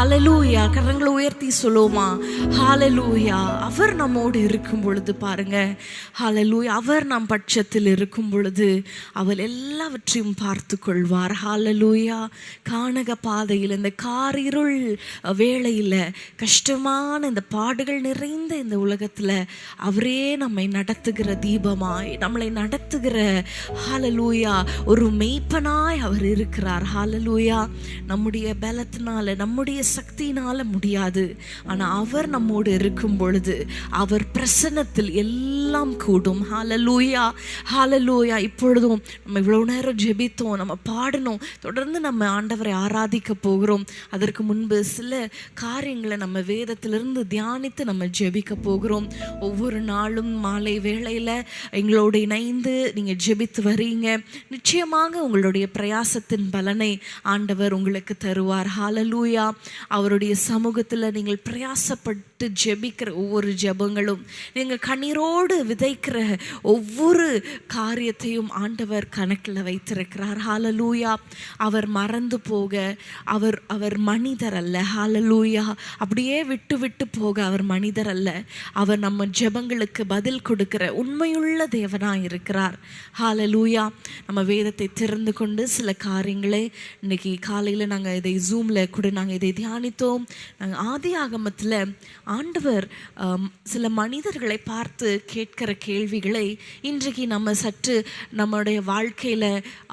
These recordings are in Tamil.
ஹலலூயா கரங்களை உயர்த்தி சொல்லுவோமா? ஹாலலூயா அவர் நம்மோடு இருக்கும் பொழுது பாருங்க. ஹாலலூயா அவர் நம் பட்சத்தில் இருக்கும் பொழுது அவர் எல்லாவற்றையும் பார்த்து கொள்வார். ஹாலலூயா கானக பாதையில் இந்த காரிருள் வேளையில் கஷ்டமான இந்த பாடுகள் நிறைந்த இந்த உலகத்தில் அவரே நம்மை நடத்துகிற தீபமாய் நம்மளை நடத்துகிற ஹாலலூயா ஒரு மெய்ப்பனாய் அவர் இருக்கிறார். ஹாலலூயா நம்முடைய பலத்தினால நம்முடைய சக்தியினால முடியாது. ஆனால் அவர் நம்மோடு இருக்கும் பொழுது அவர் பிரசன்னத்தில் எல்லாம் கூடும். ஹாலலூயா ஹாலலூயா இப்பொழுதும் நம்ம இவ்வளோ நேரம் ஜெபித்தோம் நம்ம பாடணும் தொடர்ந்து நம்ம ஆண்டவரை ஆராதிக்க போகிறோம். அதற்கு முன்பு சில காரியங்களை நம்ம வேதத்திலிருந்து தியானித்து நம்ம ஜெபிக்க போகிறோம். ஒவ்வொரு நாளும் மாலை வேளையில் எங்களோடு இணைந்து நீங்கள் ஜெபித்து வரீங்க. நிச்சயமாக உங்களுடைய பிரயாசத்தின் பலனை ஆண்டவர் உங்களுக்கு தருவார். ஹாலலூயா அவருடைய சமூகத்தில் நீங்கள் பிரயாசப்பட்டு ஜெபிக்கிற ஒவ்வொரு ஜெபங்களும் நீங்கள் கண்ணீரோடு விதைக்கிற ஒவ்வொரு காரியத்தையும் ஆண்டவர் கணக்கில் வைத்திருக்கிறார். ஹாலலூயா அவர் மறந்து போக அவர் அவர் மனிதர் அல்ல. ஹாலலூயா அப்படியே விட்டு விட்டு போக அவர் மனிதர் அல்ல. அவர் நம்ம ஜெபங்களுக்கு பதில் கொடுக்கிற உண்மையுள்ள தேவனாக இருக்கிறார். ஹாலலூயா நம்ம வேதத்தை திறந்து கொண்டு சில காரியங்களை இன்னைக்கு காலையில் நாங்கள் இதை ஜூமில் கூட நாங்கள் இதை தியானித்தோம். நாங்கள் ஆதி ஆகமத்தில் ஆண்டவர் சில மனிதர்களை பார்த்து கேட்கிற கேள்விகளை இன்றைக்கு நம்ம சற்று நம்மளுடைய வாழ்க்கையில்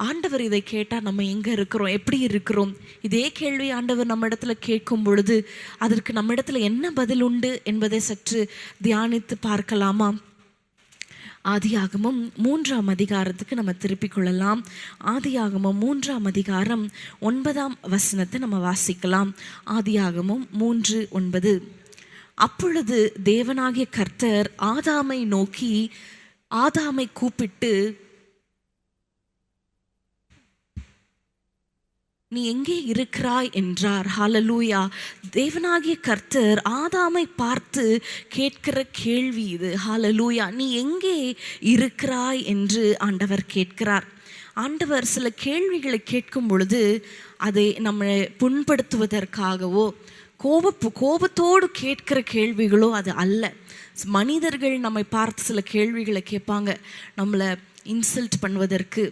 ஆண்டவர் இதை கேட்டால் நம்ம எங்கே இருக்கிறோம்? எப்படி இருக்கிறோம்? இதே கேள்வி ஆண்டவர் நம்ம இடத்துல கேட்கும் பொழுது அதற்கு நம்ம இடத்துல என்ன பதில் உண்டு என்பதை சற்று தியானித்து பார்க்கலாமா? ஆதியாகமம் மூன்றாம் அதிகாரத்துக்கு நம்ம திருப்பிக் கொள்ளலாம். ஆதியாகமம் மூன்றாம் அதிகாரம் ஒன்பதாம் வசனத்தை நம்ம வாசிக்கலாம். ஆதியாகமம் மூன்று ஒன்பது. அப்பொழுது தேவனாகிய கர்த்தர் ஆதாமை நோக்கி ஆதாமை கூப்பிட்டு நீ எங்கே இருக்கிறாய் என்றார். ஹாலலூயா தேவனாகிய கர்த்தர் ஆதாமை பார்த்து கேட்கிற கேள்வி இது. ஹாலலூயா நீ எங்கே இருக்கிறாய் என்று ஆண்டவர் கேட்கிறார். ஆண்டவர் சில கேள்விகளை கேட்கும் பொழுது அதை நம்மளை புண்படுத்துவதற்காகவோ கோப கோபத்தோடு கேட்கிற கேள்விகளோ அது அல்ல. மனிதர்கள் நம்மை பார்த்து சில கேள்விகளை கேட்பாங்க. நம்மளை இன்சல்ட் பண்ணுவதற்கு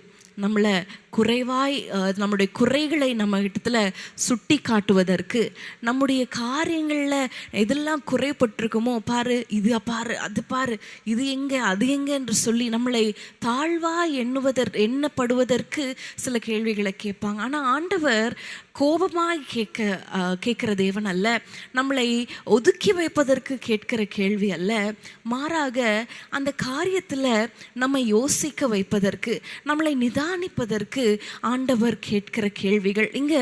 நம்மளை குறைவாய் நம்முடைய குறைகளை நம்ம இடத்துல சுட்டி காட்டுவதற்கு நம்முடைய காரியங்களில் எதெல்லாம் குறைப்பட்டிருக்குமோ பாரு இது பாரு அது பாரு இது எங்கே அது எங்கே என்று சொல்லி நம்மளை தாழ்வாய் எண்ணுவதற் எண்ணப்படுவதற்கு சில கேள்விகளை கேட்பாங்க. ஆனால் ஆண்டவர் கோபமாய் கேட்க கேட்குற தேவன் அல்ல. நம்மளை ஒதுக்கி வைப்பதற்கு கேட்கிற கேள்வி அல்ல. மாறாக அந்த காரியத்தில் நம்ம யோசிக்க வைப்பதற்கு நம்மளை நிதானிப்பதற்கு ஆண்டவர் கேட்கிற கேள்விகள். இங்க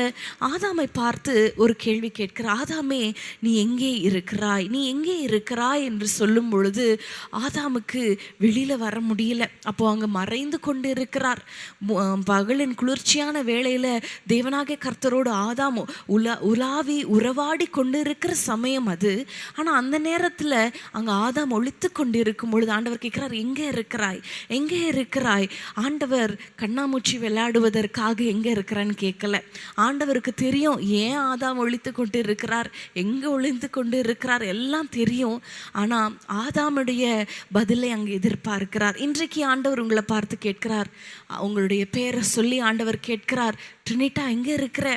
ஆதாமை பார்த்து ஒரு கேள்வி கேட்கிற ஆதாமே நீ எங்கே இருக்கிறாய்? நீ எங்கே இருக்கிறாய்? என்று சொல்லும் பொழுது ஆதாமுக்கு வெளியில வர முடியல. அப்போ அங்க மறைந்து கொண்டு இருக்கிறார் பகலின் குளிர்ச்சியான வேளையில் தேவனாகிய கர்த்தரோடு ஆதாமோ உலா உலாவி உறவாடி கொண்டு இருக்கிற சமயம் அது. ஆனா அந்த நேரத்துல அங்க ஆதாம் ஒழித்து கொண்டு இருக்கும் பொழுது ஆண்டவர் கேட்கிறார் எங்கே இருக்கிறாய்? எங்கே இருக்கிறாய்? ஆண்டவர் கண்ணாமூச்சி விளையாடுவதற்காக எங்கே இருக்கிறான்னு கேட்கல ஆண்டவருக்கு தெரியும் ஏன் ஆதாம் ஒழித்து கொண்டு இருக்கிறார் எங்கே ஒழிந்து கொண்டு இருக்கிறார் எல்லாம் தெரியும். ஆனால் ஆதாமுடைய பதிலை அங்கே எதிர்பார்க்கிறார். இன்றைக்கு ஆண்டவர் உங்களை பார்த்து கேட்கிறார். உங்களுடைய பேரை சொல்லி ஆண்டவர் கேட்கிறார். ட்ரினிட்டா எங்கே இருக்கிற?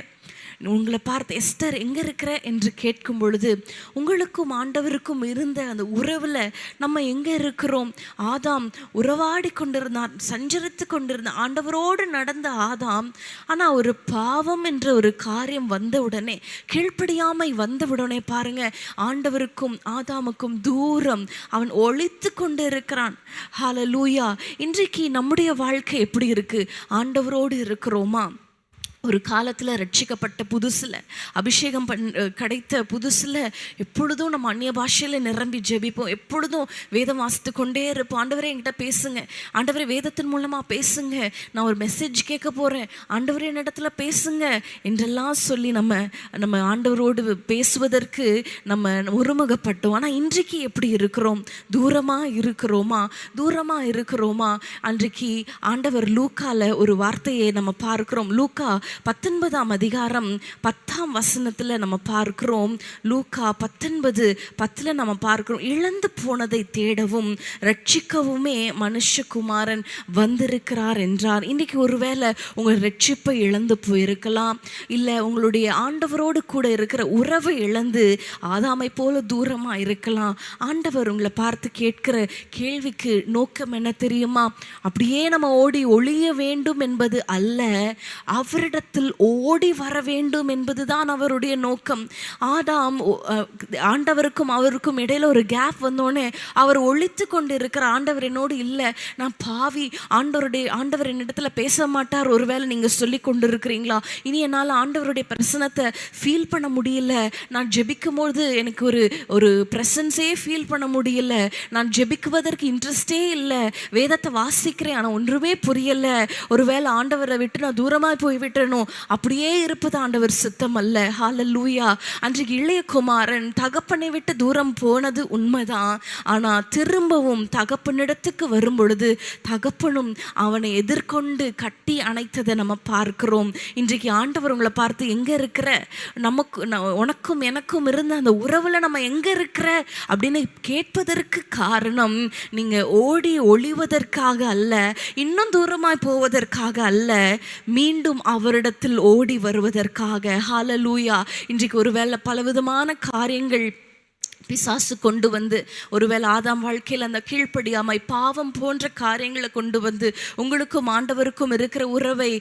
உங்களை பார்த்து எஸ்டர் எங்கே இருக்கிற? என்று கேட்கும் பொழுது உங்களுக்கும் ஆண்டவருக்கும் இருந்த அந்த உறவில் நம்ம எங்கே இருக்கிறோம்? ஆதாம் உறவாடி கொண்டிருந்தார் சஞ்சரித்து கொண்டிருந்த ஆண்டவரோடு நடந்த ஆதாம் ஆனால் ஒரு பாவம் என்ற ஒரு காரியம் வந்த உடனே கீழ்ப்படியாமை வந்த உடனே பாருங்க ஆண்டவருக்கும் ஆதாமுக்கும் தூரம் அவன் ஒழித்து கொண்டு இருக்கிறான் ஹால லூயா இன்றைக்கு நம்முடைய வாழ்க்கை எப்படி இருக்கு? ஆண்டவரோடு இருக்கிறோமா? ஒரு காலத்தில் ரட்சிக்கப்பட்ட புதுசில் அபிஷேகம் பண் கிடைத்த புதுசில் எப்பொழுதும் நம்ம அந்நிய பாஷையில் நிரம்பி ஜெபிப்போம். எப்பொழுதும் வேதம் வாசித்து கொண்டே இருப்போம். ஆண்டவரே என்கிட்ட பேசுங்க. ஆண்டவரே வேதத்தின் மூலமாக பேசுங்க. நான் ஒரு மெசேஜ் கேட்க போகிறேன் ஆண்டவரே என்னிடத்துல பேசுங்க என்றெல்லாம் சொல்லி நம்ம நம்ம ஆண்டவரோடு பேசுவதற்கு நம்ம ஒருமுகப்பட்டோம். ஆனால் இன்றைக்கு எப்படி இருக்கிறோம்? தூரமாக இருக்கிறோமா? தூரமாக இருக்கிறோமா? அன்றைக்கு ஆண்டவர் லூக்காவில் ஒரு வார்த்தையை நம்ம பார்க்குறோம். லூக்கா பத்தொன்பதாம் அதிகாரம் பத்தாம் வசனத்துல நம்ம பார்க்கிறோம். லூக்கா பத்தொன்பது பத்துல நம்ம பார்க்கிறோம். இழந்து போனதை தேடவும் ரட்சிக்கவுமே மனுஷகுமாரன் வந்திருக்கிறார் என்றார். இன்னைக்கு ஒருவேளை உங்கள் ரட்சிப்பை இழந்து போயிருக்கலாம். இல்லை உங்களுடைய ஆண்டவரோடு கூட இருக்கிற உறவை இழந்து ஆதாமை போல தூரமா இருக்கலாம். ஆண்டவர் உங்களை பார்த்து கேட்கிற கேள்விக்கு நோக்கம் என்ன தெரியுமா? அப்படியே நம்ம ஓடி ஒளிய வேண்டும் என்பது அல்ல. அவரிடத்தில் ஓடி வர வேண்டும் என்பதுதான் அவருடைய நோக்கம். ஆதாம் ஆண்டவருக்கும் அவருக்கும் இடையில ஒரு கேப் வந்தோடனே அவர் ஒழித்து கொண்டு இருக்கிற ஆண்டவர் என்னோடு இல்லை. நான் பாவி ஆண்டவருடைய ஆண்டவர் என்னிடத்துல பேச மாட்டார். ஒருவேளை நீங்க சொல்லி கொண்டு இருக்கிறீங்களா இனி என்னால் ஆண்டவருடைய பிரசனத்தை ஃபீல் பண்ண முடியல. நான் ஜெபிக்கும் போது எனக்கு ஒரு ஒரு ப்ரெசன்ஸே ஃபீல் பண்ண முடியல. நான் ஜெபிக்குவதற்கு இன்ட்ரெஸ்டே இல்லை. வேதத்தை வாசிக்கிறேன் ஆனால் ஒன்றுமே புரியல. ஒருவேளை ஆண்டவரை விட்டு நான் தூரமாக போய் விட்டணும் அப்படியே இருப்பது ஆண்டவர் சித்தம் அல்ல ஹால லூயா அன்றைக்கு இளைய குமாரன் தகப்பனை விட்டு தூரம் போனது உண்மைதான். ஆனால் திரும்பவும் தகப்பனிடத்துக்கு வரும் பொழுது தகப்பனும் அவனை எதிர்கொண்டு கட்டி அணைத்ததை நம்ம பார்க்கிறோம். இன்றைக்கு ஆண்டவர் உங்களை பார்த்து எங்க இருக்கிற? நமக்கு ந- உனக்கும் எனக்கும் இருந்த அந்த உறவுல நம்ம எங்க இருக்கிற? அப்படின்னு கேட்பதற்கு காரணம் நீங்க ஓடி ஒளிவதற்காக அல்ல இன்னும் தூரமாய் போவதற்காக அல்ல மீண்டும் அவரிடத்தில் ஓடி வருவதற்காக. ஹாலலூயா இன்றைக்கு ஒருவேளை பலவிதமான காரியங்கள் பிசாசு கொண்டு வந்து ஒருவேளை ஆதாம் வாழ்க்கையில் அந்த கீழ்ப்படியாமை பாவம் போன்ற காரியங்களை கொண்டு வந்து உங்களுக்கும் ஆண்டவருக்கும் இருக்கிற உறவை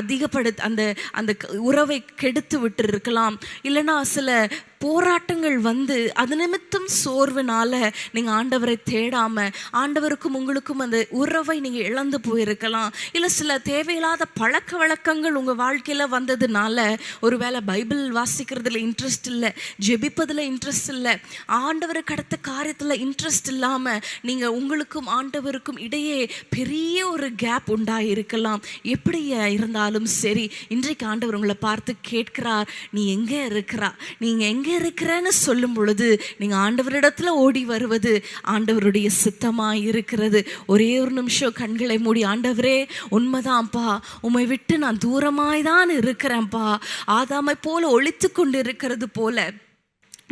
அதிகப்படுத்த அந்த அந்த உறவை கெடுத்து விட்டு இருக்கலாம் இல்லைன்னா சில போராட்டங்கள் வந்து அது நிமித்தம் சோர்வுனால நீங்கள் ஆண்டவரை தேடாம ஆண்டவருக்கும் உங்களுக்கும் அந்த உறவை நீங்கள் இழந்து போயிருக்கலாம். இல்லை சில தேவையில்லாத பழக்க வழக்கங்கள் உங்கள் வாழ்க்கையில் வந்ததுனால ஒருவேளை பைபிள் வாசிக்கிறதுல இன்ட்ரெஸ்ட் இல்லை ஜெபிப்பதில் இன்ட்ரெஸ்ட் இல்லை ஆண்டவருக்கு கடத்த காரியத்தில் இன்ட்ரெஸ்ட் இல்லாமல் நீங்கள் உங்களுக்கும் ஆண்டவருக்கும் இடையே பெரிய ஒரு கேப் உண்டாயிருக்கலாம். எப்படி இருந்தாலும் சரி இன்றைக்கு ஆண்டவர் உங்களை பார்த்து கேட்கிறார் நீ எங்கே இருக்கிறா? நீங்க எங்க இருக்கிறேன்னு சொல்லும் பொழுது நீங்கள் ஆண்டவரிடத்தில் ஓடி வருவது ஆண்டவருடைய சித்தமாக இருக்கிறது. ஒரே ஒரு நிமிஷம் கண்களை மூடி ஆண்டவரே உண்மைதான்ப்பா. உம்மை விட்டு நான் தூரமாய் தான் இருக்கிறேன்ப்பா. ஆதாமை போல ஒழித்து கொண்டு இருக்கிறது போல.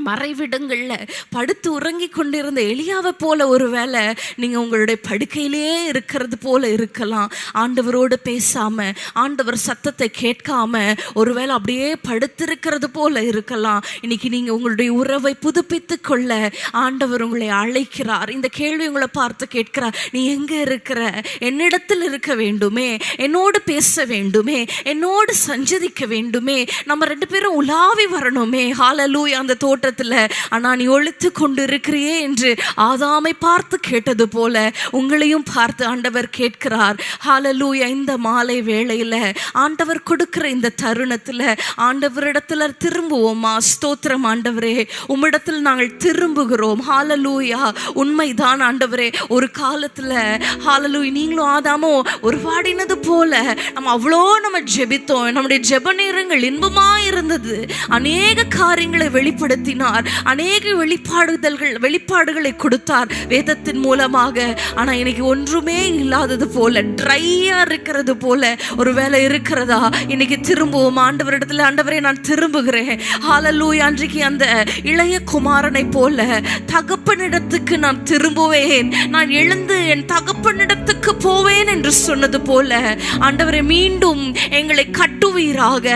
மறைவிடங்களில் படுத்து உறங்கி கொண்டிருந்த எளியாவை போல ஒரு வேளை நீங்கள் உங்களுடைய படுக்கையிலேயே இருக்கிறது போல இருக்கலாம். ஆண்டவரோடு பேசாமல் ஆண்டவர் சத்தத்தை கேட்காம ஒருவேளை அப்படியே படுத்திருக்கிறது போல இருக்கலாம். இன்னைக்கு நீங்கள் உங்களுடைய உறவை புதுப்பித்து கொள்ள ஆண்டவர் உங்களை அழைக்கிறார். இந்த கேள்வி உங்களை பார்த்து கேட்கிறார். நீ எங்கே இருக்கிற? என்னிடத்தில் இருக்க வேண்டுமே? என்னோடு பேச வேண்டுமே? என்னோடு சஞ்சரிக்க வேண்டுமே? நம்ம ரெண்டு பேரும் உலாவி வரணுமே? ஹாலலூய் அந்த தோட்டத்துல ஆனா நீ ஒழித்து கொண்டு இருக்கிறியே என்று ஆதாமை பார்த்து கேட்டது போல உங்களையும் பார்த்து ஆண்டவர் கேட்கிறார். ஹாலலூயா இந்த மாலை வேளையில ஆண்டவர் கொடுக்கிற இந்த தருணத்துல ஆண்டவரிடத்துல திரும்புவோமா? ஸ்தோத்திரம் ஆண்டவரே உம்மிடத்தில் நாங்கள் திரும்புகிறோம். ஹாலலூயா உண்மைதான் ஆண்டவரே. ஒரு காலத்துல ஹாலலூய் நீங்களும் ஆதாமோ ஒரு பாடினது போல நம்ம அவ்வளோ நம்ம ஜெபித்தோம். நம்முடைய ஜெப நேரங்கள் இன்பமா இருந்தது அநேக காரியங்களை வெளிப்படுத்தி வெளிப்படுத்தினார் அநேக வெளிப்பாடுதல்கள் வெளிப்பாடுகளை கொடுத்தார் வேதத்தின் மூலமாக. ஆனால் இன்னைக்கு ஒன்றுமே இல்லாதது போல ட்ரையா இருக்கிறது போல ஒரு வேலை இருக்கிறதா? இன்னைக்கு திரும்புவோம் ஆண்டவரிடத்துல ஆண்டவரை நான் திரும்புகிறேன். ஹாலலூய் அன்றைக்கு அந்த இளைய குமாரனை போல தகப்பனிடத்துக்கு நான் திரும்புவேன். நான் எழுந்து என் தகப்பனிடத்துக்கு போவேன் என்று சொன்னது போல ஆண்டவரை மீண்டும் எங்களை கட்டுவீராக.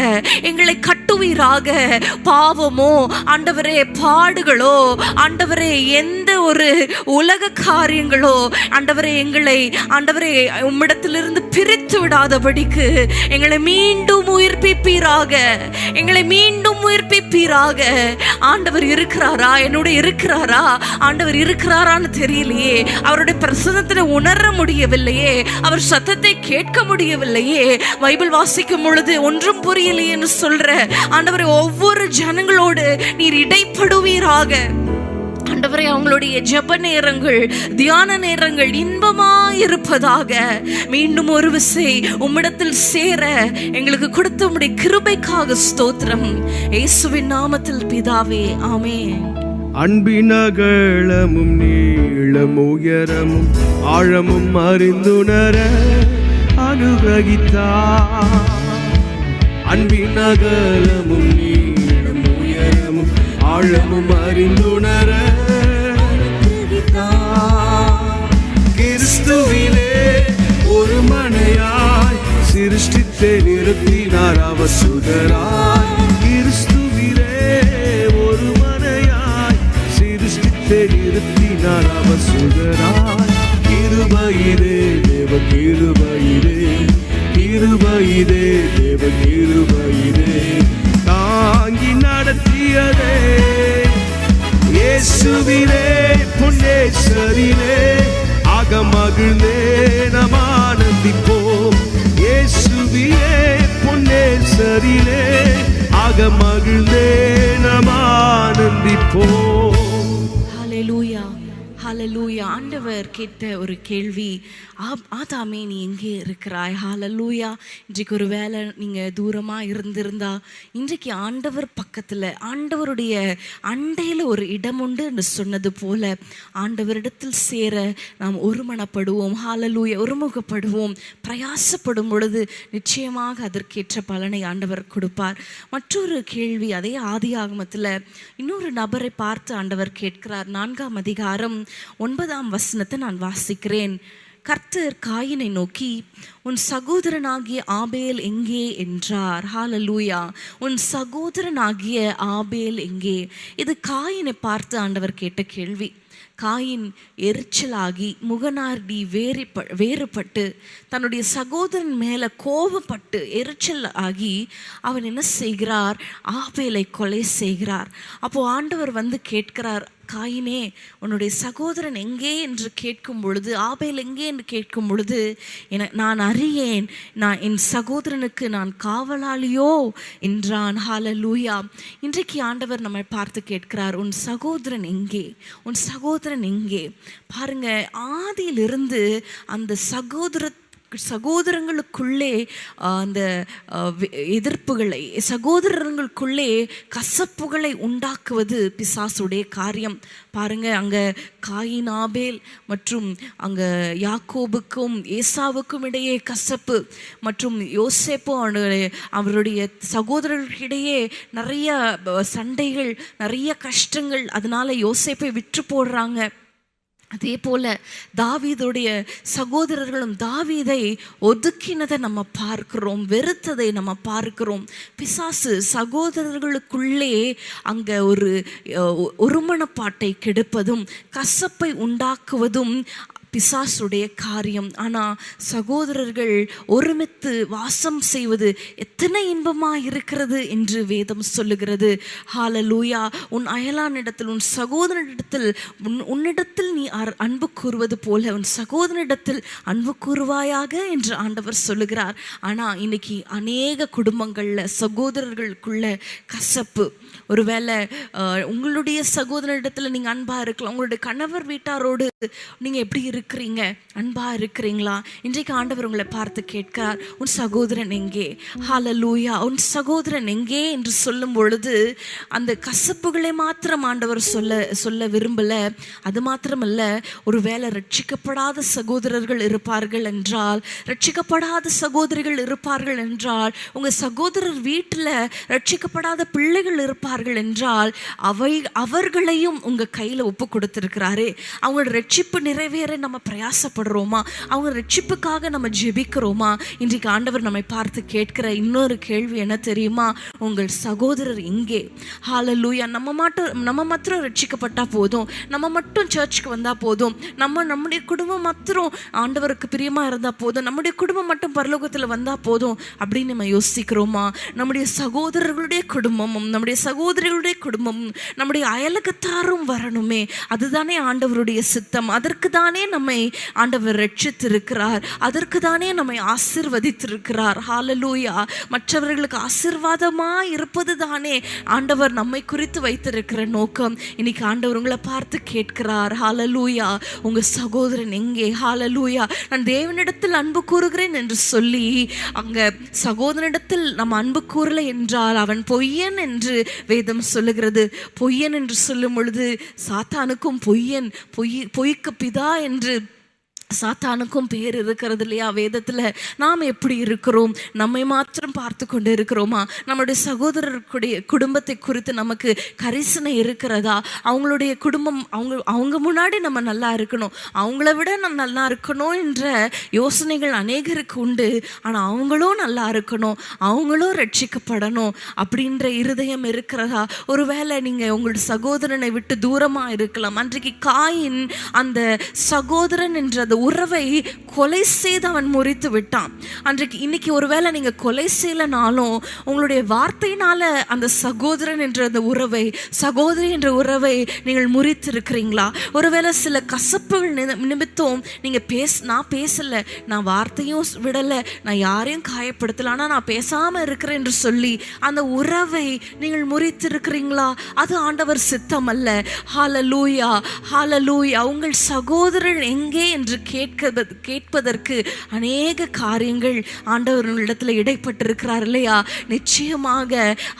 எங்களை கட்டுவீராக. பாவமோ ஆண்டவரே பாடுகளோ ஆண்டவரே எந்த ஒரு உலக காரியங்களோ ஆண்டவரே எங்களை ஆண்டவரே உம்மிடத்திலிருந்து பிரித்து விடாதபடிக்கு எங்களை மீண்டும் உயிர்ப்பிப்பீராக. எங்களை மீண்டும் உயிர்ப்பிப்பீராக. ஆண்டவர் இருக்கிறாரா? என்னோட இருக்கிறாரா? ஆண்டவர் இருக்கிறாரான்னு தெரியலையே. அவருடைய பிரசனத்தை உணர முடியவில்லையே. அவர் சத்தத்தை கேட்க முடியவில்லையே. பைபிள் வாசிக்கும் பொழுது ஒன்றும் புரியலையேன்னு சொல்ற ஆண்டவரை ஒவ்வொரு ஜனங்களோடு நீர் இடைப்படுவீராக. ஆண்டவரே அவங்களுடைய ஜெப நேரங்கள் தியான நேரங்கள் இன்பமா இருப்பதாக மீண்டும் ஒரு விசை உம்மிடத்தில் சேர எங்களுக்கு கொடுத்த உம்முடைய கிருபைக்காக ஸ்தோத்திரம். இயேசுவின் நாமத்தில் பிதாவே ஆமே அன்பினகளமும் நீளம் உயரமும் ஆழமும் அறிந்துணர அனுகிரகித்தா. அன்பின் நீளம் உயரமும் ஆழமும் அறிந்துணர கிறிஸ்துவிலே ஒரு மனையாய் சிருஷ்டித்தை நிறுத்தினார் அவர் சுதராய். கிறிஸ்துவிலே சிருஷ்டித்தை நிறுத்தினார் அவர் சுதராய் கிருபையிலே தேவ கிருபையிலே. கிருபையிலே தேவ கிருபையிலே. தாங்கி நடத்தியதே. இயேசுவிலே புன்னேஸ்வரிலே. ஆக மகிழ்ந்தே நம் ஆனந்திப்போம். இயேசுவிலே புன்னேஸ்வரிலே. ஆக மகிழ்ந்தே நம் ஆனந்திப்போம். ஹalleluya ஆண்டவர் கேட்ட ஒரு கேள்வி ஆப்- ஆதாமே நீ எங்கே இருக்கிறாய்? ஹாலலூயா இன்றைக்கு ஒரு வேலை நீங்கள் தூரமாக இருந்திருந்தா இன்றைக்கு ஆண்டவர் பக்கத்தில் ஆண்டவருடைய அண்டையில் ஒரு இடம் உண்டு என்று சொன்னது போல ஆண்டவரிடத்தில் சேர நாம் ஒருமனப்படுவோம். ஹாலலூயா ஒருமுகப்படுவோம். பிரயாசப்படும் பொழுது நிச்சயமாக அதற்கேற்ற பலனை ஆண்டவர் கொடுப்பார். மற்றொரு கேள்வி அதே ஆதி ஆகமத்தில் இன்னொரு நபரை பார்த்து ஆண்டவர் கேட்கிறார். நான்காம் அதிகாரம் ஒன்பதாம் வசனத்தை நான் வாசிக்கிறேன். கர்த்தர் காயினை நோக்கி உன் சகோதரனாகிய ஆபேல் எங்கே? என்றார். ஹாலலூயா உன் சகோதரனாகிய ஆபேல் எங்கே? இது காயினை பார்த்து ஆண்டவர் கேட்ட கேள்வி. காயின் எரிச்சலாகி முகநாடி வேறிப்ப வேறுபட்டு தன்னுடைய சகோதரன் மேலே கோபப்பட்டு எரிச்சல் ஆகி அவன் என்ன செய்கிறார்? ஆபேலை கொலை செய்கிறார். அப்போது ஆண்டவர் வந்து கேட்கிறார் காயினே உன்னுடைய சகோதரன் எங்கே என்று கேட்கும் பொழுது ஆபேல் எங்கே என்று கேட்கும் பொழுது என நான் அறியேன் நான் என் சகோதரனுக்கு நான் காவலாளியோ என்றான். ஹால லூயா இன்றைக்கு ஆண்டவர் நம்மை பார்த்து கேட்கிறார் உன் சகோதரன் எங்கே? உன் சகோதரன் எங்கே? பாருங்க ஆதியிலிருந்து அந்த சகோதரத் சகோதரங்களுக்குள்ளே அந்த எதிர்ப்புகளை சகோதரங்களுக்குள்ளே கசப்புகளை உண்டாக்குவது பிசாசுடைய காரியம். பாருங்க அங்க காயினாபேல் மற்றும் அங்க யாக்கோபுக்கும் ஏசாவுக்கும் இடையே கசப்பு மற்றும் யோசேப்பும் அவனுடைய அவருடைய சகோதரர்களிடையே நிறைய சண்டைகள் நிறைய கஷ்டங்கள் அதனால யோசேப்பை விற்று போடுறாங்க. அதே போல தாவீதுடைய சகோதரர்களும் தாவீதை ஒதுக்கினதை நம்ம பார்க்கிறோம் வெறுத்ததை நம்ம பார்க்கிறோம். பிசாசு சகோதரர்களுக்குள்ளே அங்க ஒரு ஒருமணப்பாட்டை ஒருமனப்பாட்டை கெடுப்பதும் கசப்பை உண்டாக்குவதும் பிசாசுடைய காரியம். ஆனால் சகோதரர்கள் ஒருமித்து வாசம் செய்வது எத்தனை இன்பமாக இருக்கிறது என்று வேதம் சொல்லுகிறது. ஹால லூயா உன் அயலானிடத்தில் உன் சகோதரனிடத்தில் உன் உன்னிடத்தில் நீ அர்- அன்பு கூறுவது போல உன் சகோதரனிடத்தில் அன்பு கூறுவாயாக என்று ஆண்டவர் சொல்லுகிறார். ஆனால் இன்னைக்கு அநேக குடும்பங்களில் சகோதரர்களுக்குள்ள கசப்பு. ஒருவேளை உங்களுடைய சகோதரனிடத்தில் நீங்கள் அன்பாக இருக்கலாம் உங்களுடைய கணவர் வீட்டாரோடு நீங்க எப்படி இருக்கிறீங்க? அன்பா இருக்கிறீங்களா? இன்றைக்கு ஆண்டவர் உங்களை பார்த்து கேட்கிறார் உன் சகோதரன் எங்கே? ஹalleluya உன் சகோதரன் எங்கே? என்று சொல்லும் பொழுது அந்த கசப்புகளை மாத்திரம் ஆண்டவர் சொல்ல சொல்ல விரும்பல. அது மாத்திரமல்ல ஒருவேளை ரட்சிக்கப்படாத சகோதரர்கள் இருப்பார்கள் என்றால் ரட்சிக்கப்படாத சகோதரிகள் இருப்பார்கள் என்றால் உங்க சகோதரர் வீட்டில் ரட்சிக்கப்படாத பிள்ளைகள் இருப்பார்கள் என்றால் அவை அவர்களையும் உங்க கையில ஒப்பு கொடுத்திருக்கிறாரே. அவங்களோட ரட்சிப்பு நிறைவேற நம்ம பிரயாசப்படுறோமா? அவங்க ரட்சிப்புக்காக நம்ம ஜெபிக்கிறோமா? இன்றைக்கு ஆண்டவர் நம்மை பார்த்து கேட்கிற இன்னொரு கேள்வி என்ன தெரியுமா? உங்கள் சகோதரர் இங்கே ஹாலலூயா நம்ம மட்டும் நம்ம மாத்திரம் ரட்சிக்கப்பட்டா போதும். நம்ம மட்டும் சர்ச்சுக்கு வந்தால் போதும். நம்ம நம்முடைய குடும்பம் மாத்திரம் ஆண்டவருக்கு பிரியமாக இருந்தால் போதும். நம்முடைய குடும்பம் மட்டும் பரலோகத்தில் வந்தால் போதும் அப்படின்னு நம்ம யோசிக்கிறோமா? நம்முடைய சகோதரர்களுடைய குடும்பமும் நம்முடைய சகோதரிகளுடைய குடும்பமும் நம்முடைய அயலகத்தாரும் வரணுமே. அதுதானே ஆண்டவருடைய சித்தம். அதற்கு தானே நம்மை ஆண்டவர் ரட்சித்திருக்கிறார். அதற்கு தானே நம்மை ஆசிர்வதித்திருக்கிறார். ஹாலலூயா மற்றவர்களுக்கு ஆசிர்வாதமாக இருப்பது தானே ஆண்டவர் நம்மை குறித்து வைத்திருக்கிற நோக்கம். இன்னைக்கு ஆண்டவர் உங்களை பார்த்து கேட்கிறார். ஹாலலூயா உங்க சகோதரன் எங்கே? ஹாலலூயா நான் தேவனிடத்தில் அன்பு கூறுகிறேன் என்று சொல்லி அங்க சகோதரனிடத்தில் நம்ம அன்பு கூறலை என்றால் அவன் பொய்யன் என்று வேதம் சொல்லுகிறது. பொய்யன் என்று சொல்லும் பொழுது சாத்தானுக்கும் பொய்யன் பொய் பொய் உயிர்க்கு பிதா என்று சாத்தானுக்கும் பேர் இருக்கிறது இல்லையா வேதத்தில்? நாம் எப்படி இருக்கிறோம்? நம்மை மாத்திரம் பார்த்து கொண்டு இருக்கிறோமா? நம்மளுடைய சகோதரருக்குடைய குடும்பத்தை குறித்து நமக்கு கரிசனை இருக்கிறதா? அவங்களுடைய குடும்பம் அவங்க அவங்க முன்னாடி நம்ம நல்லா இருக்கணும். அவங்கள விட நம்ம நல்லா இருக்கணும் என்ற யோசனைகள் அநேகருக்கு உண்டு. ஆனால் அவங்களும் நல்லா இருக்கணும். அவங்களும் ரட்சிக்கப்படணும் அப்படின்ற இருதயம் இருக்கிறதா? ஒருவேளை நீங்கள் உங்களுடைய சகோதரனை விட்டு தூரமாக இருக்கலாம். அன்றைக்கு காயின் அந்த சகோதரன் என்ற அந்த உறவை கொலை செய்து அவன் முறித்து விட்டான். அன்றைக்கு இன்னைக்கு ஒருவேளை நீங்கள் கொலை செய்யலனாலும் உங்களுடைய வார்த்தையினால அந்த சகோதரன் என்ற அந்த உறவை சகோதரி என்ற உறவை நீங்கள் முறித்து இருக்கிறீங்களா ஒருவேளை சில கசப்புகள் நிமித்தம் நீங்கள் பேச நான் பேசலை நான் வார்த்தையும் விடலை நான் யாரையும் காயப்படுத்தல ஆனால் நான் பேசாமல் இருக்கிறேன் என்று சொல்லி அந்த உறவை நீங்கள் முறித்து இருக்கிறீங்களா அது ஆண்டவர் சித்தம் அல்ல ஹால லூயா ஹால லூயா உங்கள் சகோதரன் எங்கே என்று கேட்கிறது கேட்பதற்கு அநேக காரியங்கள் ஆண்டவர்களிடத்தில் இடைப்பட்டிருக்கிறார் இல்லையா? நிச்சயமாக.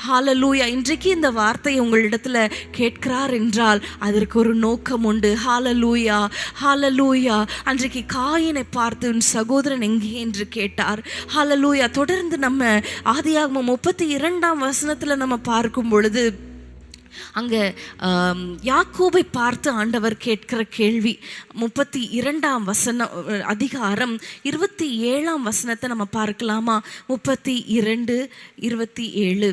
ஹாலலூயா இன்றைக்கு இந்த வார்த்தையை உங்களிடத்தில் கேட்கிறார் என்றால் அதற்கு ஒரு நோக்கம் உண்டு. ஹாலலூயா ஹாலலூயா அன்றைக்கு காயினை பார்த்து உன் சகோதரன் எங்கே என்று கேட்டார். ஹாலலூயா தொடர்ந்து நம்ம ஆதியாகமம் முப்பத்தி இரண்டாம் வசனத்தில் நம்ம பார்க்கும் பொழுது அங்கே யாக்கோபை பார்த்து ஆண்டவர் கேட்கிற கேள்வி முப்பத்தி இரண்டாம் வசனம் அதிகாரம் இருபத்தி ஏழாம் வசனத்தை நம்ம பார்க்கலாமா? முப்பத்தி இரண்டு இருபத்தி ஏழு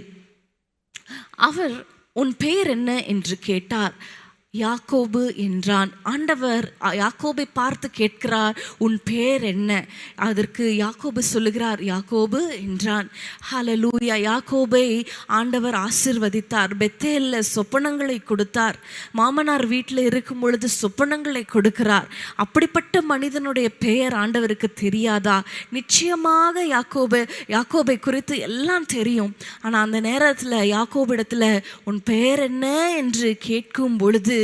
அவர் உன் பெயர் என்ன? என்று கேட்டார். யாக்கோபு என்றான். ஆண்டவர் யாக்கோபை பார்த்து கேட்கிறார் உன் பெயர் என்ன? அதற்கு யாக்கோபு சொல்லுகிறார் யாக்கோபு என்றான். ஹலலூயா யாக்கோபை ஆண்டவர் ஆசிர்வதித்தார். பெத்தேல்ல சொப்பனங்களை கொடுத்தார். மாமனார் வீட்டில் இருக்கும் பொழுது சொப்பனங்களை கொடுக்கிறார். அப்படிப்பட்ட மனிதனுடைய பெயர் ஆண்டவருக்கு தெரியாதா? நிச்சயமாக யாக்கோபு யாக்கோபை குறித்து எல்லாம் தெரியும். ஆனால் அந்த நேரத்தில் யாக்கோபிடத்தில் உன் பெயர் என்ன? என்று கேட்கும் பொழுது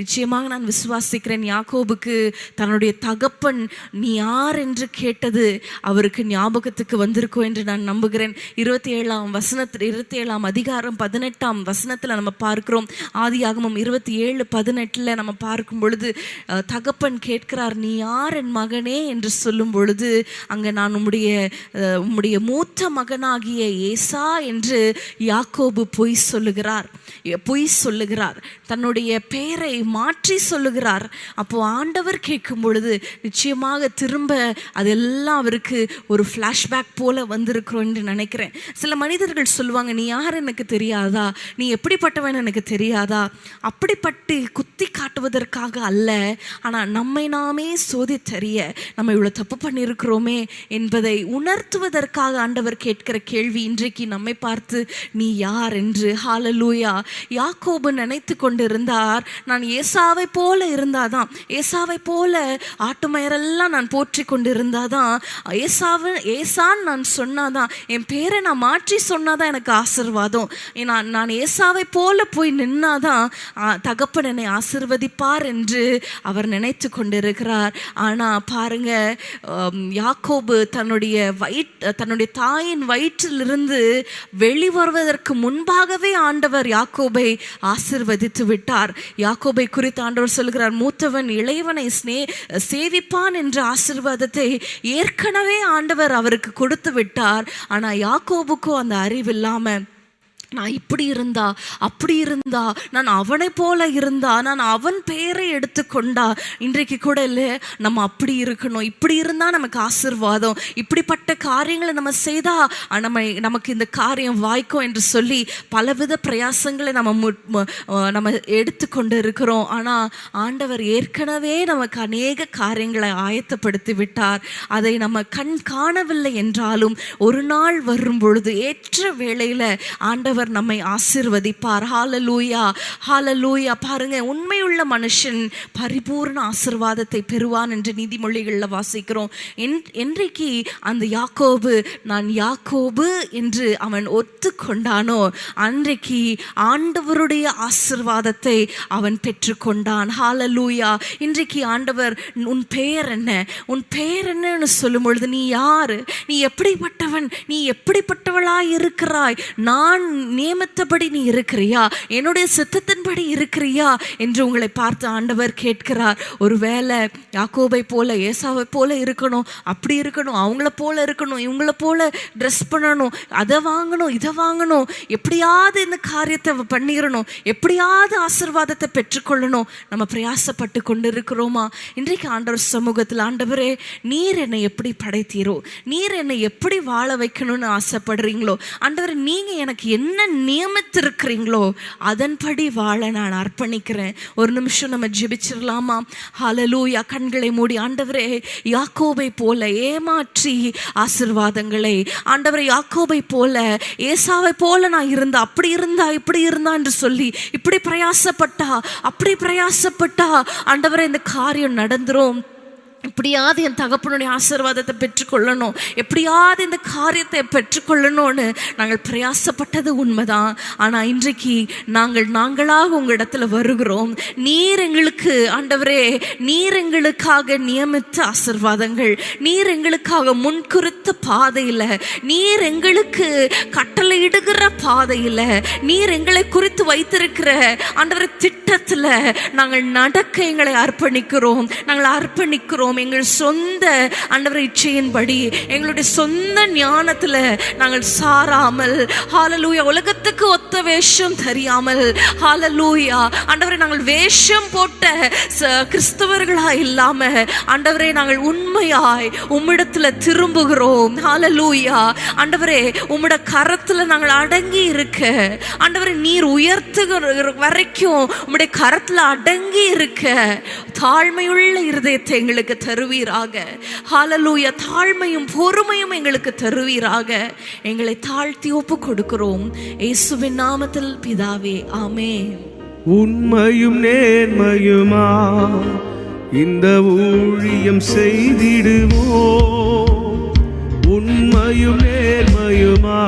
நிச்சயமாக நான் விசுவாசிக்கிறேன். யாக்கோபுக்கு தன்னுடைய தகப்பன் நீ யார் என்று கேட்டது அவருக்கு ஞாபகத்துக்கு வந்திருக்கும் என்று நான் நம்புகிறேன். இருபத்தி ஏழாம் வசனத்தில் இருபத்தி ஏழாம் அதிகாரம் பதினெட்டாம் வசனத்தில் நம்ம பார்க்கிறோம். ஆதியாகமம் இருபத்தி ஏழு பதினெட்டில் நம்ம பார்க்கும் பொழுது தகப்பன் கேட்கிறார் நீ யார் என் மகனே? என்று சொல்லும் பொழுது அங்கே நான் உம்முடைய உம்முடைய மூத்த மகனாகிய ஏசா என்று யாக்கோபு பொய் சொல்லுகிறார். பொய் சொல்லுகிறார். தன்னுடைய பெயரை மாற்றி சொல்லுகிறார். அப்போது ஆண்டவர் கேட்கும் பொழுது நிச்சயமாக திரும்ப அதெல்லாம் அவருக்கு ஒரு ஃப்ளாஷ்பேக் போல வந்திருக்கிறோம் என்று நினைக்கிறேன். சில மனிதர்கள் சொல்லுவாங்க நீ யார் எனக்கு தெரியாதா? நீ எப்படிப்பட்டவன் எனக்கு தெரியாதா? அப்படிப்பட்டு குத்தி காட்டுவதற்காக அல்ல ஆனால் நம்மை நாமே சோதித்தறிய நம்ம இவ்வளோ தப்பு பண்ணியிருக்கிறோமே என்பதை உணர்த்துவதற்காக ஆண்டவர் கேட்கிற கேள்வி இன்றைக்கு நம்மை பார்த்து நீ யார்? என்று ஹாலலூயா யாக்கோபு நினைத்து கொண்டிருந்தார். நான் ஏசாவை போல இருந்தாதான் ஏசாவை போல ஆட்டுமயரெல்லாம் நான் போற்றி கொண்டிருந்தாதான் ஏசாவை ஏசான்னு நான் சொன்னாதான் என் பேரை நான் மாற்றி சொன்னாதான் எனக்கு ஆசிர்வாதம். நான் நான் ஏசாவை போல போய் நின்னாதான் தகப்பன் என்னை ஆசிர்வதிப்பார் என்று அவர் நினைத்து கொண்டிருக்கிறார். ஆனா பாருங்க யாக்கோபு தன்னுடைய வயிற் தன்னுடைய தாயின் வயிற்றிலிருந்து வெளிவருவதற்கு முன்பாகவே ஆண்டவர் யாக்கோபை ஆசிர்வதித்து விட்டார். யாக்கோபை குறித்து ஆண்டவர் சொல்கிறார் மூத்தவன் இளையவனை ஸ்னே சேவிப்பான் என்ற ஆசீர்வாதத்தை ஏற்கனவே ஆண்டவர் அவருக்கு கொடுத்து விட்டார். ஆனால் யாக்கோபுக்கும் அந்த அறிவில்லாம நான் இப்படி இருந்தா அப்படி இருந்தா நான் அவனை போல இருந்தா நான் அவன் பெயரை எடுத்துக்கொண்டா இன்றைக்கு கூட இல்லை நம்ம அப்படி இருக்கணும். இப்படி இருந்தா நமக்கு ஆசிர்வாதம். இப்படிப்பட்ட காரியங்களை நம்ம செய்தா நம்ம நமக்கு இந்த காரியம் வாய்க்கும் என்று சொல்லி பலவித பிரயாசங்களை நம்ம மு- நம்ம எடுத்துக்கொண்டு இருக்கிறோம் ஆனா ஆண்டவர் ஏற்கனவே நமக்கு அநேக காரியங்களை ஆயத்தப்படுத்தி விட்டார். அதை நம்ம கண் காணவில்லை என்றாலும் ஒரு நாள் வரும் பொழுது ஏற்ற வேளையில ஆண்டவர் நம்மை ஆசிர்வதிப்பார். ஹாலலூயா ஹாலலூயா பாருங்க உண்மையுள்ள மனுஷன் பரிபூர்ண ஆசிர்வாதத்தை பெறுவான் என்று நீதிமொழிகளில் வாசிக்கிறோம். என்- என்றைக்கு அந்த யாக்கோபு நான் யாக்கோபு என்று அவன் ஒத்துக்கொண்டானோ அன்றைக்கு ஆண்டவருடைய ஆசிர்வாதத்தை அவன் பெற்றுக்கொண்டான். ஹாலலூயா இன்றைக்கு ஆண்டவர் உன் பெயர் என்ன? உன் பெயர் என்னன்னு சொல்லும் பொழுது நீ யாரு? நீ எப்படிப்பட்டவன்? நீ எப்படிப்பட்டவளாய் இருக்கிறாய் நான் நியமித்தபடி நீ இருக்கிறியா? என்னுடைய சித்தத்தின்படி இருக்கிறியா? என்று உங்களை பார்த்து ஆண்டவர் கேட்கிறார். ஒருவேளை யாக்கோபை போல ஏசாவை போல இருக்கணும் அப்படி இருக்கணும் அவங்கள போல இருக்கணும் இவங்கள போல ட்ரெஸ் பண்ணணும் அதை வாங்கணும் இதை வாங்கணும் எப்படியாவது இந்த காரியத்தை பண்ணிடணும் எப்படியாவது ஆசீர்வாதத்தை பெற்றுக்கொள்ளணும். நம்ம பிரயாசப்பட்டு கொண்டு இருக்கிறோமா இன்றைக்கு ஆண்டவர் சமூகத்தில் ஆண்டவரே நீர் என்னை எப்படி படைத்தீரோ நீர் என்னை எப்படி வாழ வைக்கணும்னு ஆசைப்படுறீங்களோ ஆண்டவர் நீங்கள் எனக்கு என்ன என்ன நியமித்திருக்கிறீங்களோ அதன்படி வாழ நான் அர்ப்பணிக்கிறேன். ஒரு நிமிஷம் நம்ம ஜெபிச்சிடலாமா ஹலலூயா கண்களை மூடி ஆண்டவரே யாக்கோபை போல ஏமாற்றி ஆசிர்வாதங்களை. ஆண்டவரை யாக்கோபை போல ஏசாவை போல நான் இருந்தா அப்படி இருந்தா இப்படி இருந்தா என்று சொல்லி இப்படி பிரயாசப்பட்டா அப்படி பிரயாசப்பட்டா ஆண்டவரை இந்த காரியம் நடந்துரும். எப்படியாவது என் தகப்பனுடைய ஆசீர்வாதத்தை பெற்றுக்கொள்ளணும். எப்படியாவது இந்த காரியத்தை பெற்றுக்கொள்ளணும்னு நாங்கள் பிரயாசப்பட்டது உண்மைதான். ஆனால் இன்றைக்கு நாங்கள் நாங்களாக உங்களிடத்துல வருகிறோம். நீர் எங்களுக்கு ஆண்டவரே நீர் எங்களுக்காக நியமித்த ஆசீர்வாதங்கள். நீர் எங்களுக்காக முன்குறித்த பாதையில். நீர் எங்களுக்கு கட்டளையிடுகிற பாதையில். நீர் எங்களை குறித்து வைத்திருக்கிற ஆண்டவரை இடத்துல நாங்கள் நடக்க எங்களை அர்ப்பணிக்கிறோம். நாங்கள் அர்ப்பணிக்கிறோம் எங்கள் சொந்த அண்டவர் இச்சையின்படி. எங்களுடைய சொந்த ஞானத்தில் நாங்கள் சாராமல். ஹாலலூயா உலகத்துக்கு ஒத்த வேஷம் தெரியாமல். ஹாலலூயா ஆண்டவரை நாங்கள் வேஷம் போட்ட ச- கிறிஸ்தவர்களா இல்லாம ஆண்டவரே நாங்கள் உண்மையாய் உம்மிடத்துல திரும்புகிறோம். ஹாலலூயா ஆண்டவரே உம்மிட கரத்துல நாங்கள் அடங்கி இருக்க. ஆண்டவரே நீர் உயர்த்துகிற வரைக்கும் உம்முடைய கரத்துல அடங்கி இருக்க. தாழ்மையுள்ள இருதயத்தை எங்களுக்கு தருவீராக. ஹாலலூயா தாழ்மையும் பொறுமையும் எங்களுக்கு தருவீராக. எங்களை தாழ்த்தி ஒப்பு கொடுக்கிறோம் இயேசுவின் நாமத்தில் பிதாவே ஆமே உண்மையும் நேர்மையுமா? இந்த ஊழியம் செய்திடுவோ உண்மையும் நேர்மையுமா?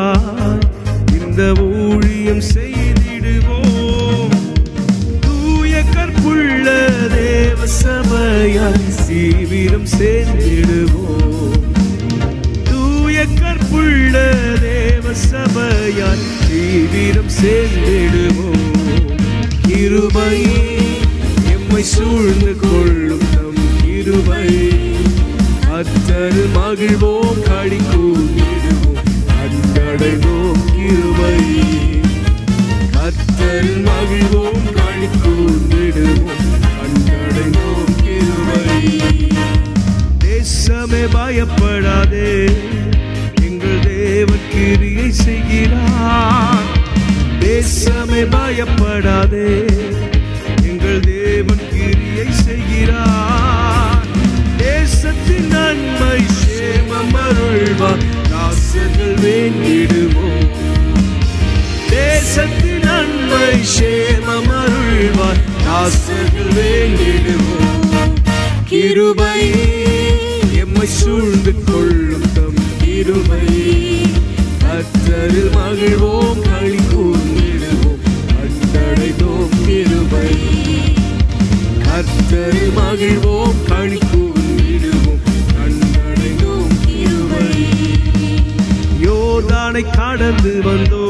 இந்த ஊழியம் செய்திடுவோம். தூய கற்புள்ள தேவ சபையாய் சீவிரம் சேர்ந்திடுவோம். தூய கற்புள்ள தேவ சபையால் தீவிரம் சேர்ந்திடுவோம் கிருபை எம்மை சூழ்ந்து கொள்ளும் நம் கிருபை அத்தரு மகிழ்வோம் கடி கூடிடுவோம். அன்றடைவோம் கிருபை அத்தரு மகிழ்வோம் கடி கூடிடுவோம். அன்றடைவோம் கிருபை தேசமே பயப்படாதே பயப்படாதே. எங்கள் தேவன் கிரியை செய்கிறார். தேசத்தின் நன்மை சேமம் அருள்வார் தாசர்கள் வேண்டிடுவோம். தேசத்தின் நன்மை சேமம் அருள்வார் தாசர்கள் வேண்டிடுவோம். கிருபை எம்மை சூழ்ந்து கொள்ளும் தம் கிருபை. கத்தரில் மகிழ்வோம் கழிவோம் கிருபை மகிழ்வோம் களி கூர்ந்திடுவோம் அண்டடைதோம் கிருபை யோர்தானை கடந்து வந்தோ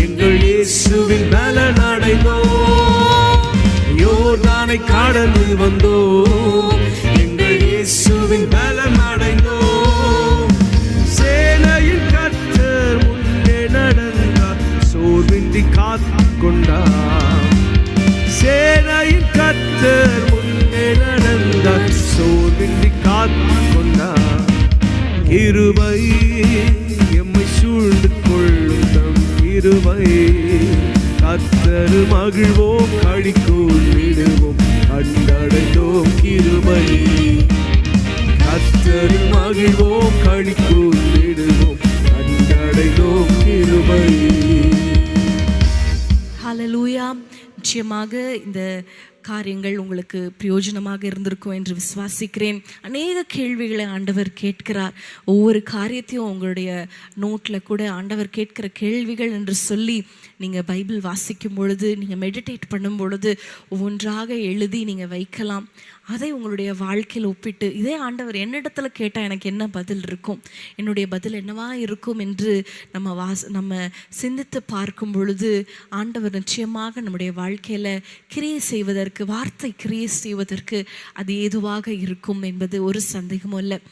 எங்கள் இயேசுவின் பலன் கடந்து வந்தோ கத்தரு மகிழ்வோம் களி கூறிடுவோம் கண்டடைந்தோம் கிருபை கத்தரு மகிழ்வோம் களி கூறிடுவோம் கண்டடைந்தோம் கிருபை ஹலலூயா நிச்சயமாக இந்த காரியங்கள் உங்களுக்கு பிரயோஜனமாக இருந்திருக்கும் என்று விசுவாசிக்கிறேன். அநேக கேள்விகளை ஆண்டவர் கேட்கிறார். ஒவ்வொரு காரியத்தையும் உங்களுடைய நோட்டில் கூட ஆண்டவர் கேட்கிற கேள்விகள் என்று சொல்லி நீங்கள் பைபிள் வாசிக்கும் பொழுது நீங்கள் மெடிடேட் பண்ணும் பொழுது ஒவ்வொன்றாக எழுதி நீங்கள் வைக்கலாம். அதை உங்களுடைய வாழ்க்கையில் ஒப்பிட்டு இதே ஆண்டவர் என்னிடத்துல கேட்டால் எனக்கு என்ன பதில் இருக்கும்? என்னுடைய பதில் என்னவா இருக்கும்? என்று நம்ம வாஸ் நம்ம சிந்தித்து பார்க்கும் பொழுது ஆண்டவர் நிச்சயமாக நம்முடைய வாழ்க்கையில் கிரியை செய்வதற்கு வார்த்தை கிரியை செய்வதற்கு அது ஏதுவாக இருக்கும் என்பது ஒரு சந்தேகமும் இல்லை.